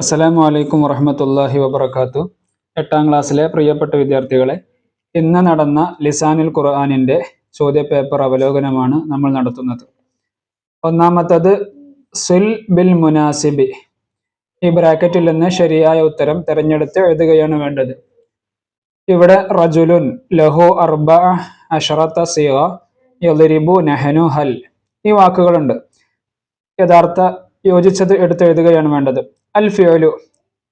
അസ്സലാമു അലൈക്കും വറഹമത്തല്ലാഹി വബർക്കാത്തു എട്ടാം ക്ലാസ്സിലെ പ്രിയപ്പെട്ട വിദ്യാർത്ഥികളെ ഇന്ന് നടന്ന ലിസാനുൽ ഖുർആാനിന്റെ ചോദ്യപേപ്പർ അവലോകനമാണ് നമ്മൾ നടത്തുന്നത്. ഒന്നാമത്തത് സുൽ ബിൽ മുനാസിബി. ഈ ബ്രാക്കറ്റിൽ നിന്ന് ശരിയായ ഉത്തരം തിരഞ്ഞെടുത്ത് എഴുതുകയാണ് വേണ്ടത്. ഇവിടെ റജുലുൻ ലഹു അർബ അഷറത്ത സിയ യലിബു നെഹനു ഹൽ ഈ വാക്കുകളുണ്ട്. യഥാർത്ഥ യോജിച്ചത് എടുത്തെഴുതുകയാണ് വേണ്ടത്. അൽ ഫിയോലു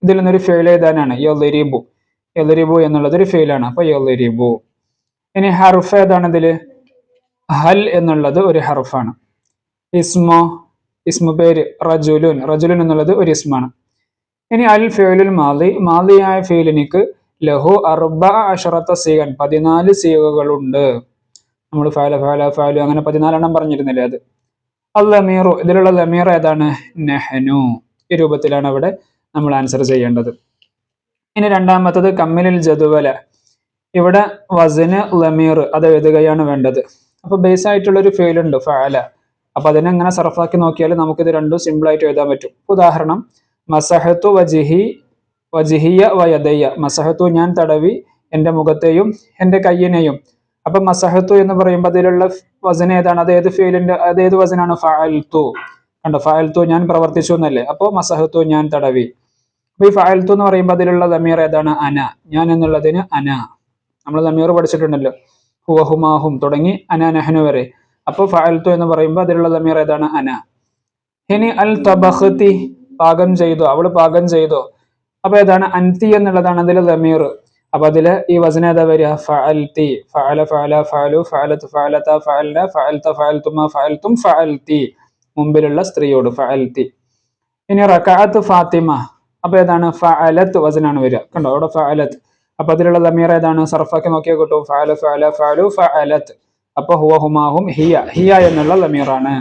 ഇതിൽ നിന്നൊരു ഫിയോൽ ഏതാനാണ് യൊലിരിബു. യൊലിബു എന്നുള്ളത് ഒരു ഫെയിലാണ് അപ്പൊ യൊലിരിബു. ഇനി ഹർഫ് ഏതാണ് ഇതിൽ ഹൽ എന്നുള്ളത് ഒരു ഹർഫാണ്. ഇസ്മോ ഇസ്മു പേര് റജുലുൻ. റജുലുൻ എന്നുള്ളത് ഒരു ഇസ്മാണ്. ഇനി അൽ ഫിയോലുൽ മാലി മാലിയായ ഫീലിനിക്ക് ലഹു അർബ അഷറത്ത സീകൻ പതിനാല് സീകകളുണ്ട് നമ്മൾ ഫാല ഫാല ഫാലു അങ്ങനെ പതിനാലെണ്ണം പറഞ്ഞിരുന്നില്ലേ അത്? അൽ ലമീറു ഇതിലുള്ള ലമീർ ഏതാണ്? നെഹനു. ഈ രൂപത്തിലാണ് അവിടെ നമ്മൾ ആൻസർ ചെയ്യേണ്ടത്. ഇനി രണ്ടാമത്തത് കമ്മിലിൽ ജതുവല ഇവിടെ വസിന് ലമീർ അത് എഴുതുകയാണ് വേണ്ടത്. അപ്പൊ ബേസ് ആയിട്ടുള്ള ഒരു ഫെയിൽ ഉണ്ട് ഫാല അപ്പൊ അതിനെ അങ്ങനെ സർഫാക്കി നോക്കിയാൽ നമുക്ക് ഇത് രണ്ടും സിമ്പിൾ ആയിട്ട് എഴുതാൻ പറ്റും. ഉദാഹരണം മസഹത്തു വജിഹി വജിഹിയ വയദയ്യ. മസഹത്തു ഞാൻ തടവി എന്റെ മുഖത്തെയും എന്റെ കയ്യിനെയും അപ്പൊ മസഹത്തു എന്ന് പറയുമ്പോൾ അതിലുള്ള വസന ഏതാണ്? അത് ഏത് ഫീലിന്റെ അത് ഏത് വസനാണ് ഫഅൽത്തു കണ്ടോ? ഫഅൽത്തു ഞാൻ പ്രവർത്തിച്ചു എന്നല്ലേ? അപ്പോൾ മസഹത്തു ഞാൻ തടവി. അപ്പൊ ഈ ഫഅൽത്തു എന്ന് പറയുമ്പോൾ അതിലുള്ള ദമീർ ഏതാണ്? അന. ഞാൻ എന്നുള്ളതിന് അന. നമ്മൾ ദമീർ പഠിച്ചിട്ടുണ്ടല്ലോ. ഹുവഹുമാഹും. തുടങ്ങി അന നഹനു വരെ. അപ്പോൾ ഫഅൽത്തു എന്ന് പറയുമ്പോൾ അതിലുള്ള ദമീർ ഏതാണ്? അന. ഇനി അൽ തബഹത്തി പാകം ചെയ്തോ. അവൾ പാകം ചെയ്തോ. അപ്പൊ ഏതാണ്? അൻതി എന്നുള്ളതാണ് അതിലെ ദമീർ. അപ്പൊ അതിൽ ഈ വസന ഏതാ വരിക? ഫഅൽതി. ഫഅല ഫഅല ഫഅലു ഫഅലത ഫഅൽന ഫഅൽത ഫഅൽതുമ ഫഅൽതും ഫഅൽതി. മുമ്പിലുള്ള സ്ത്രീയോട് ഫഅൽതി. ഇനി റകഅത്തു ഫാത്തിമ. അപ്പൊ ഏതാണ്? ഫഅലത്ത് വസനാണ് വരിക. കണ്ടോ? അവിടെ ഫഅലത്ത്. അപ്പൊ അതിലുള്ള ദമീർ ഏതാണ്? സർഫാക്കി നോക്കിയാൽ കിട്ടും. ഫഅല ഫഅല ഫഅലു ഫഅലത്ത്. അപ്പൊ ഹുവ ഹുമാഹും ഹിയ. ഹിയ എന്നുള്ള ദമീറാണ്.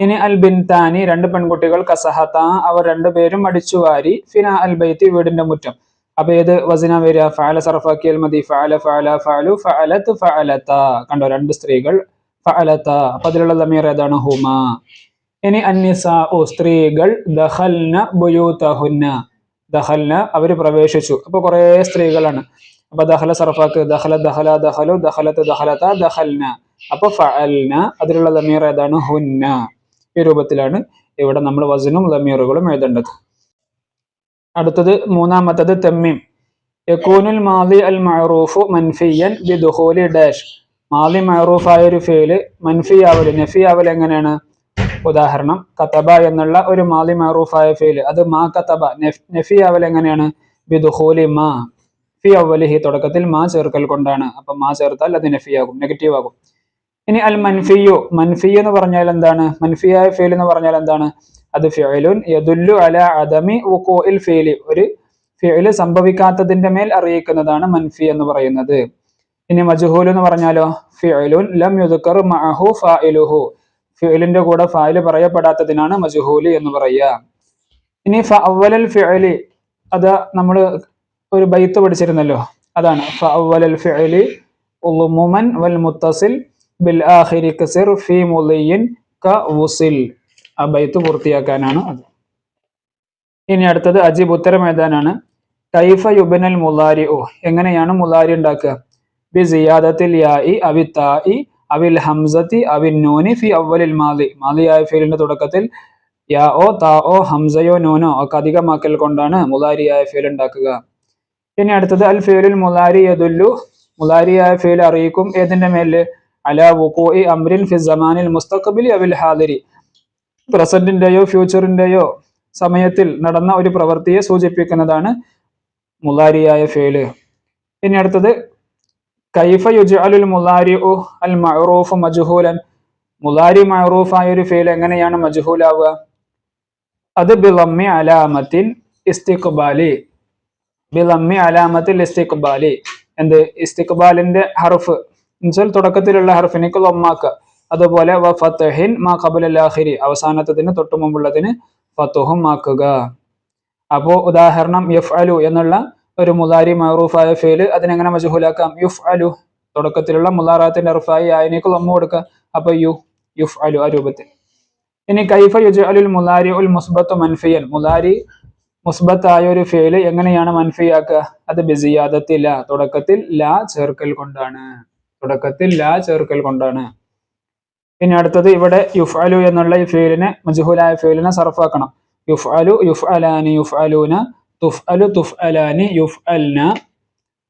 ഇനി അൽ ബിൻതാനി രണ്ട് പെൺകുട്ടികൾ കസഹത്ത. അവർ രണ്ടുപേരും അടിച്ചു വാരി ഫിന അൽ ബൈത്തി വീടിന്റെ മുറ്റം. അപ്പൊ ഏത് വസന വരിക? ഫാല സർഫാക്കിയാൽ മതി. ഫാല ഫാല ഫാലു ഫലത്ത് ഫലത്ത കണ്ടോ? രണ്ട് സ്ത്രീകൾ. ഫലത്ത അപ്പൊ അതിലുള്ള ദമീർ ഏതാണ്? ഹുമ. ഇനി അന്നിസാ ഓ സ്ത്രീകൾ. ദഹൽന ബുയൂതഹുന്ന. ദഹൽന അവർ പ്രവേശിച്ചു. അപ്പൊ കുറെ സ്ത്രീകളാണ്. അപ്പൊ ദഹല സറഫാക്ക് ദഹല ദഹല ദഹലു ദഹലത്ത് ദഹലത്ത ദഹൽന അപ്പൊ ഫഅൽന അതിലുള്ള ദമീർ ഏതാണ്? ഹുന്ന. ഈ രൂപത്തിലാണ് ഇവിടെ നമ്മൾ വസനും ദമീറുകളും എഴുതേണ്ടത്. അടുത്തത് മൂന്നാമത്തത് തെമ്മീം. യക്കൂനുൽ മാലി അൽ മഅറൂഫു മൻഫിയൻ ബി ദുഹൂലി ഡാഷ്. മാലി മഅറൂഫായ ഒരു ഫെയിൽ മൻഫി ആവൽ നഫി ആവൽ എങ്ങനെയാണ്? ഉദാഹരണം കത്തബ എന്നുള്ള ഒരു മാലി മഅറൂഫായ ഫെയിൽ അത് മാ കത്തബ നഫി ആവൽ എങ്ങനെയാണ്? ബി ദുഹൂലി മാ. ഫി അവലിഹി തുടക്കത്തിൽ മാ ചേർക്കൽ കൊണ്ടാണ്. അപ്പൊ മാ ചേർത്താൽ അത് നഫിയാകും നെഗറ്റീവ് ആകും ഇനി അൽ മൻഫിയു മൻഫി എന്ന് പറഞ്ഞാൽ എന്താണ്? മൻഫിയായ ഫെയിൽ എന്ന് പറഞ്ഞാൽ എന്താണ്? അത് ഫിയലുൻ യദുല്ലു അല അദമി വുഖൂഇൽ ഫീലി. ഒരു ഫിഅൽ സംഭവിക്കാത്തതിന്റെ മേൽ അറിയിക്കുന്നതാണ് മൻഫി എന്ന് പറയുന്നത്. ഇനി മജ്ഹൂൽ എന്ന് പറഞ്ഞാലോ? ഫിയലുൻ ലം യുദ്കർ മഅഹു ഫായിലുഹു ഫിയലിന്റെ കൂടെ ഫായിൽ പറയപ്പെടാത്തതിനാണ് മജ്ഹൂൽ എന്ന് പറയുക. ഇനി ഫഅവലൽ ഫിയലി അത് നമ്മൾ ഒരു ബൈത്ത് പഠിച്ചിരുന്നല്ലോ. അതാണ്. ഫഅവലൽ ഫിയലി ഉളുമുമൻ വൽ മുത്തസിൽ ബിൽ ആഖിരി കസിർ ഫി മുലയിൻ ക വുസിൽ. ആ ബൈത്ത് പൂർത്തിയാക്കാനാണ് അത്. ഇനി അടുത്തത് അജീബ് ഉത്തരം എഴുതാനാണ്. കൈഫ യുബനൽ മുലാരി ഓ എങ്ങനെയാണ് മുലാരി ഉണ്ടാക്കുക? ബി സിയാദത്തിൽ യായി അവി തായി അവിൽ ഹംസത്തി അവിൻ നൂനി ഫി അവലിൽ മാലി. മാലിയായ ഫീലിന്റെ തുടക്കത്തിൽ യാ ഓ താ ഓ ഹംസയോ നൂനോ ഒക്കെ അധികമാക്കൽ കൊണ്ടാണ് മുലാരിയായ ഫീൽ ഉണ്ടാക്കുക. ഇനി അടുത്തത് അൽ ഫീലുൽ മുലാരി യദുല്ലു മുലാരിയായ ഫീൽ അറിയിക്കും. ഏതിന്റെ മേൽ? അല വുഖൂഇ അംരിൻ ഫി സമാനിൽ മുസ്തഖബിലി അവിൽ ഹാദിരി. പ്രസന്റിന്റെയോ ഫ്യൂച്ചറിന്റെയോ സമയത്തിൽ നടന്ന ഒരു പ്രവൃത്തിയെ സൂചിപ്പിക്കുന്നതാണ് മുലാരിയായ ഫേൽ. ഇനി അടുത്തത് കൈഫ യുജഅലുൽ മുലാരി അൽ മഅറൂഫ് മജ്ഹൂലൻ. മുലാരി മഅറൂഫായ ഒരു ഫേൽ എങ്ങനെയാണ് മജ്ഹൂലാവുക? അത് ബിളമ്മി അലാമത്തിൻ ഇസ്തിഖ്ബാലി. ബിളമ്മി അലാമത്തിൽ ഇസ്തിഖ്ബാലി. എന്ത്? ഇസ്തിഖ്ബാലിന്റെ ഹർഫ്. എന്നുവെച്ചാൽ തുടക്കത്തിലുള്ള ഹർഫിനെ ലൊമ്മാക്കുക അതുപോലെ വ ഫത്തഹിൻ മാ കബുലാഹിരി അവസാനത്തതിന് തൊട്ടു മുമ്പുള്ളതിന് ഫത്തുഹും അപ്പോ ഉദാഹരണം യുഫ് അലു എന്നുള്ള ഒരു മുലാരി മഹറൂഫായ ഫേൽ അതിനെങ്ങനെ മജഹൂലാക്കാം? യുഫ് അലു തുടക്കത്തിലുള്ള മുലാറാത്തിന്റെ അർഫായി ആയനേക്ക് ലൊമ്മ കൊടുക്കുക. അപ്പൊ യു യുഫ് അലു ആ രൂപത്തിൽ. ഇനി കൈഫ യുജ് അലുൽ മുലാരി ഉൽ മുസ്ബത്ത് മൻഫിയൻ. മുലാരി മുസ്ബത്തായ ഒരു ഫേൽ എങ്ങനെയാണ് മൻഫിയാക്കുക? അത് ബിസിയാദത്തില്ല തുടക്കത്തിൽ ലാ ചേർക്കൽ കൊണ്ടാണ്. തുടക്കത്തിൽ ലാ ചേർക്കൽ കൊണ്ടാണ്. ഇനി അടുത്തത് ഇവിടെ യുഫ് അലു എന്നുള്ള ഈ ഫീലിനെ മജുഹുലായ ഫീലിനെ സർഫാക്കണം. യുഫ് അലു യുഫ് അലാനി യുഫ് അലൂന തുഫ് അലു തുഫ് അലാനി യുഫ് അൽന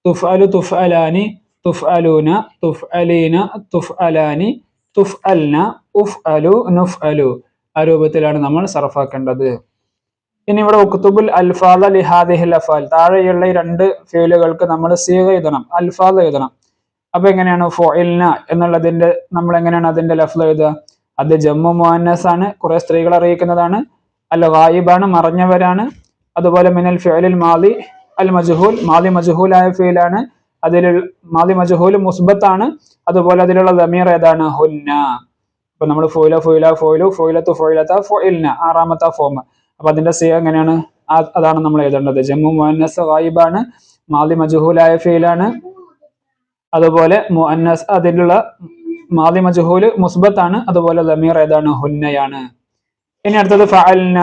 തുഫ് അലു തുഫ് അലാനി തുഫ് അലൂന തുഫ് അലീന തുഫ് അലാനി തുഫ് അൽന ഉഫ് അലു നുഫ് അലു ആ രൂപത്തിലാണ് നമ്മൾ സർഫാക്കേണ്ടത്. ഇനി ഇവിടെ ഉക്തുബുൽ അൽഫാദ ലിഹാദിഹിൽ അഫാൽ. താഴെയുള്ള ഈ രണ്ട് ഫീലുകൾക്ക് നമ്മൾ സീഹ എഴുതണം അൽഫാദ് എഴുതണം. അപ്പൊ എങ്ങനെയാണ് ഫോയിൽന എന്നുള്ളതിന്റെ നമ്മൾ എങ്ങനെയാണ് അതിന്റെ ലഫ്ല എഴുതുക? അത് ജമ്മു മുഅന്നസ് ആണ് കുറെ സ്ത്രീകൾ അറിയിക്കുന്നതാണ്. അല്ല വായിബാണ് മറഞ്ഞവരാണ്. അതുപോലെ മിനൽ ഫിയലിൽ മാലി അൽ മജുഹൂൽ മാലി മജ്ഹൂലായ ഫീലാണ്. അതിൽ മാലി മജ്ഹൂൽ മുസ്ബത്താണ്. അതുപോലെ അതിലുള്ള ദമീർ ഏതാണ്? ഹുന്ന. അപ്പൊ നമ്മൾ ഫോയില ഫോയില ഫോയിലു ഫോയിലത്ത് ഫോയിലത്ത ഫോയിൽന ആറാമത്തെ ഫോം അപ്പൊ അതിന്റെ സി എങ്ങനെയാണ്? അതാണ് നമ്മൾ എഴുതേണ്ടത്. ജമ്മു മുഅന്നസ് വായിബാണ് മാലി മജ്ഹൂലായ ഫീലാണ്. അതുപോലെ മുഅന്നസ് അതിലുള്ള മാലി മജ്ഹൂൽ മുസ്ബത്താണ് അതുപോലെ ലമീർ ഏതാണ്? ഹുന്നയാണ്. ഇനി അടുത്തത് ഫഅൽന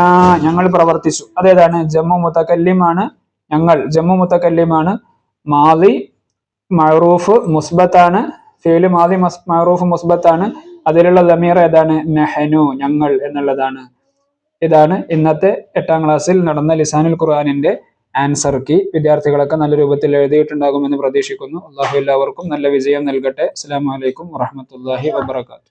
ഞങ്ങൾ പ്രവർത്തിച്ചു. അതേതാണ്? ജമ്മു മുത്തക്കല്ലിമാണ് ഞങ്ങൾ. ജമ്മു മുത്തക്കല്ലിമാണ് മാലി മഅറൂഫ് മുസ്ബത്താണ്. ഫീൽ മാലി മസ് മഅറൂഫ് മുസ്ബത്താണ്. അതിലുള്ള ലമീർ ഏതാണ്? നെഹനു ഞങ്ങൾ എന്നുള്ളതാണ്. ഇതാണ് ഇന്നത്തെ എട്ടാം ക്ലാസ്സിൽ നടന്ന ലിസാനുൽ ഖുർആാനിന്റെ ആൻസർ കീ. വിദ്യാർത്ഥികളൊക്കെ നല്ല രൂപത്തിൽ എഴുതിയിട്ടുണ്ടാകുമെന്ന് പ്രതീക്ഷിക്കുന്നു. അള്ളാഹു എല്ലാവർക്കും നല്ല വിജയം നൽകട്ടെ. അസ്സാം വലൈക്കും വറഹമത്തല്ലാഹി വബർക്കാത്തു